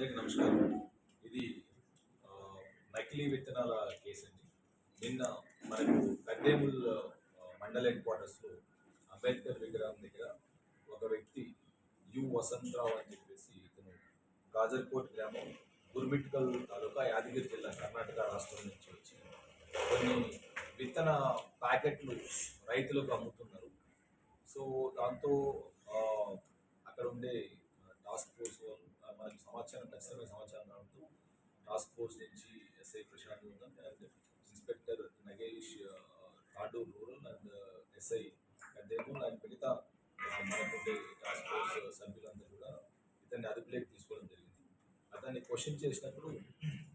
అందరికీ నమస్కారం ఇది నకిలీ విత్తనాల కేసు అండి. నిన్న మనకు కద్దేముల్ మండల హెడ్ క్వార్టర్స్లో అంబేద్కర్ విగ్రహం దగ్గర ఒక వ్యక్తి యు వసంతరావు అని చెప్పేసి ఇతను గాజర్కోట్ గ్రామం గుర్మిట్కల్ తాలూకా యాదగిరి జిల్లా కర్ణాటక రాష్ట్రం నుంచి వచ్చి కొన్ని విత్తన ప్యాకెట్లు రైతులకు అమ్ముతున్నారు. సో దాంతో అక్కడ ఉండే టాస్క్ ఫోర్స్ వాళ్ళు సమాచారం ఖచ్చితమైన సమాచారం రావడంతో టాస్క్ ఫోర్స్ నుంచి ఎస్ఐ ప్రశాంత్ ఉందని అండ్ ఇన్స్పెక్టర్ నగేష్ ఆ, rural and SI Gaddemool and మిగతా మనకుండే టాస్క్ ఫోర్స్ సభ్యులందరూ కూడా ఇతన్ని అదుపులోకి తీసుకోవడం జరిగింది. అతన్ని క్వశ్చన్ చేసినప్పుడు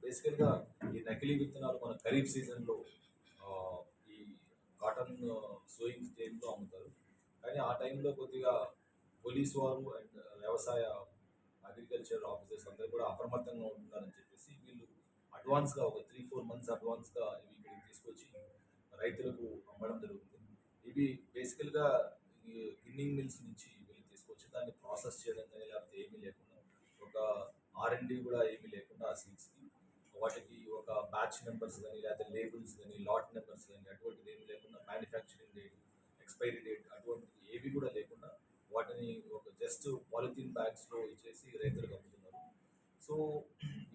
బేసికల్గా ఈ నకిలీ విత్తనాలు మన ఖరీఫ్ సీజన్లో ఈ కాటన్ సోయింగ్ టైంలో అమ్ముతారు. కానీ ఆ టైంలో కొద్దిగా పోలీస్ వారు అండ్ uh, వ్యవసాయ అగ్రికల్చర్ ఆఫీసర్స్ అందరూ కూడా అప్రమత్తంగా ఉంటున్నారని చెప్పేసి వీళ్ళు అడ్వాన్స్గా ఒక త్రీ ఫోర్ మంత్స్ అడ్వాన్స్గా ఇవి ఇక్కడికి తీసుకొచ్చి రైతులకు అమ్మడం జరుగుతుంది. ఇవి బేసికల్గా గిన్నింగ్ మిల్స్ నుంచి వీళ్ళు తీసుకొచ్చి దాన్ని ప్రాసెస్ చేయడం కానీ లేకపోతే ఏమీ లేకుండా ఒక ఆర్ అండ్ డి కూడా ఏమీ లేకుండా ఆ సీడ్స్కి వాటికి ఒక బ్యాచ్ నెంబర్స్ కానీ లేకపోతే లేబుల్స్ కానీ లాట్ నెంబర్స్ కానీ అటువంటిది ఏమీ లేకుండా మ్యానుఫ్యాక్చరింగ్ డేట్ ఎక్స్పైరీ డేట్ అటువంటివి ఏవి కూడా లేకుండా వాటిని ఒక జస్ట్ పాలిథిన్ చేసి రైతులకు అమ్ముతున్నారు. సో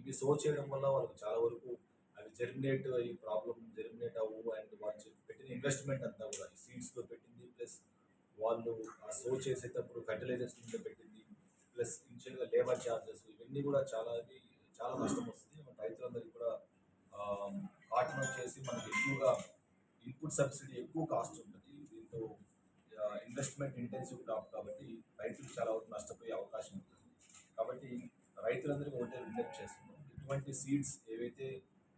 ఇవి సో చేయడం వల్ల వాళ్ళకి చాలా వరకు అవి జర్మినేట్ ఈ ప్రాబ్లం జర్మినేట్ అవ్వు అండ్ వాళ్ళు పెట్టిన ఇన్వెస్ట్మెంట్ అంతా కూడా ఈ సీడ్స్లో పెట్టింది ప్లస్ వాళ్ళు ఆ సో చేసేటప్పుడు ఫెర్టిలైజర్స్ మీద పెట్టింది ప్లస్ ఇన్షియల్గా లేబర్ ఛార్జెస్ ఇవన్నీ కూడా చాలా అది చాలా నష్టం వస్తుంది. మన రైతులందరికీ కూడా కాటన్ వచ్చేసి మనకి ఎక్కువగా ఇన్పుట్ సబ్సిడీ ఎక్కువ కాస్ట్ ఉంటుంది. దీంతో ఇన్వెస్ట్మెంట్ ఇంటెన్సివ్ క్రాప్ కాబట్టి రైతులు చాలా వరకు నష్టపోయే అవకాశం రైతులందరికీ ఒకటే ఇటువంటి సీడ్స్ ఏవైతే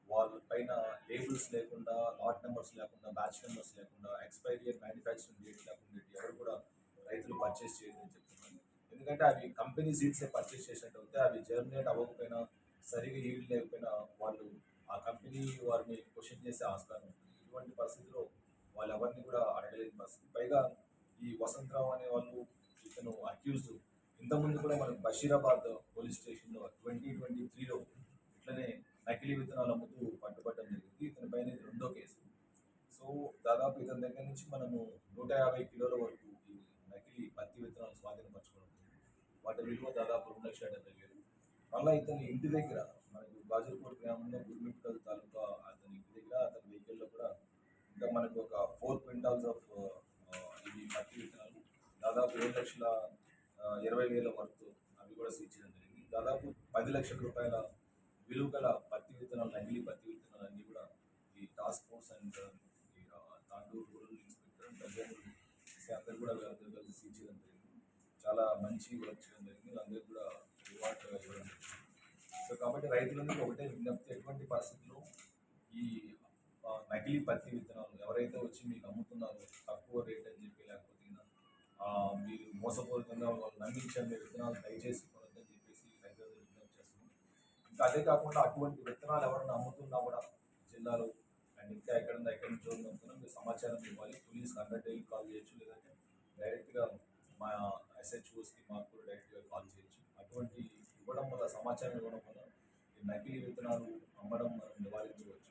వాళ్ళ పైన లేబుల్స్ లేకుండా లాట్ నెంబర్స్ లేకుండా బ్యాచ్ నెంబర్స్ లేకుండా ఎక్స్పైరీ మ్యానుఫ్యాక్చరింగ్ డేట్ లేకుండా ఎవరు కూడా రైతులు పర్చేస్ చేయదని చెప్తున్నాను ఎందుకంటే అవి కంపెనీ సీడ్సే పర్చేస్ చేసినట్టు అయితే అవి జర్మినేట్ అవ్వకపోయినా సరిగా ఈల్డ్ లేకపోయినా వాళ్ళు ఆ కంపెనీ వారిని క్వశ్చన్ చేసే ఆస్కారం ఉంటుంది ఇటువంటి పరిస్థితిలో వాళ్ళు ఎవరిని కూడా అడగలేని పరిస్థితి. పైగా ఈ వసంతరావు అనే వాళ్ళు ఇతను అక్యూజ్డ్ ఇంతకుముందు కూడా మనకు బషీరాబాద్ పోలీస్ స్టేషన్లో ట్వంటీ ట్వంటీ త్రీలో ఇట్లనే నకిలీ విత్తనాలు అమ్ముతూ పట్టుబట్టడం జరిగింది. ఇతని పైన ఇది రెండో కేసు. సో దాదాపు ఇతని దగ్గర నుంచి మనము నూట యాభై కిలోల వరకు ఈ నకిలీ పత్తి విత్తనాలు స్వాధీనపరచుకోవడం వాటి విలువ దాదాపు రెండు లక్షల డెబ్బై వేలు. మళ్ళీ ఇతని ఇంటి దగ్గర మనకు బాజుర్పూర్ గ్రామంలో గుర్మిట్కల్ తాలూకా అతని ఇంటి దగ్గర అతని వెహికల్లో కూడా ఇంకా మనకు ఒక ఫోర్ క్వింటాల్స్ ఆఫ్ ఇవి పత్తి విత్తనాలు. దాదాపు ఏడు లక్షల ఇరవై వేల వరకు అవి కూడా సీజ్ చేయడం జరిగింది. దాదాపు పది లక్షల రూపాయల విలువ గల పత్తి విత్తనాలు నకిలీ పత్తి విత్తనాలు అన్నీ కూడా ఈ task force and Tandur rural inspector దగ్గర అందరూ కూడా వీళ్ళందరూ కలిసి సీజ్ చేయడం జరిగింది. చాలా మంచి వర్క్ చేయడం జరిగింది. అందరికీ కూడా రివార్డ్ ఇవ్వడం జరిగింది. సో కాబట్టి రైతులందరికీ ఒకటే విజ్ఞప్తి ఎటువంటి పరిస్థితుల్లో ఈ నకిలీ పత్తి విత్తనాలు ఎవరైతే వచ్చి మీకు అమ్ముతున్నారో తక్కువ రేట్ అని చెప్పి లేకపోతే మీరు మోసపూరితంగా వాళ్ళు నమ్మించండి విత్తనాలు దయచేసి కొనొద్దని చెప్పేసి రైతులందరూ విజ్ఞప్తి చేస్తున్నాం. ఇంకా అదే కాకుండా అటువంటి విత్తనాలు ఎవరైనా అమ్ముతున్నా కూడా జిల్లాలో అండ్ ఇంకా ఎక్కడ ఎక్కడి నుంచో ఉందనుకున్నా మీరు సమాచారం ఇవ్వాలి. పోలీస్ హండ్రెడ్ డైలీ కాల్ చేయొచ్చు లేదంటే డైరెక్ట్గా మా ఎస్హెచ్ఓస్కి మాకు కూడా డైరెక్ట్గా కాల్ చేయొచ్చు. అటువంటి ఇవ్వడం వల్ల సమాచారం ఇవ్వడం వల్ల ఈ నకిలీ విత్తనాలు అమ్మడం మనం నివారించవచ్చు.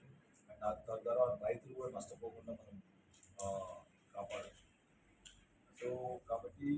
అండ్ ఆ తర్వాత రైతులు కూడా నష్టపోకుండా మనం కాబట్టి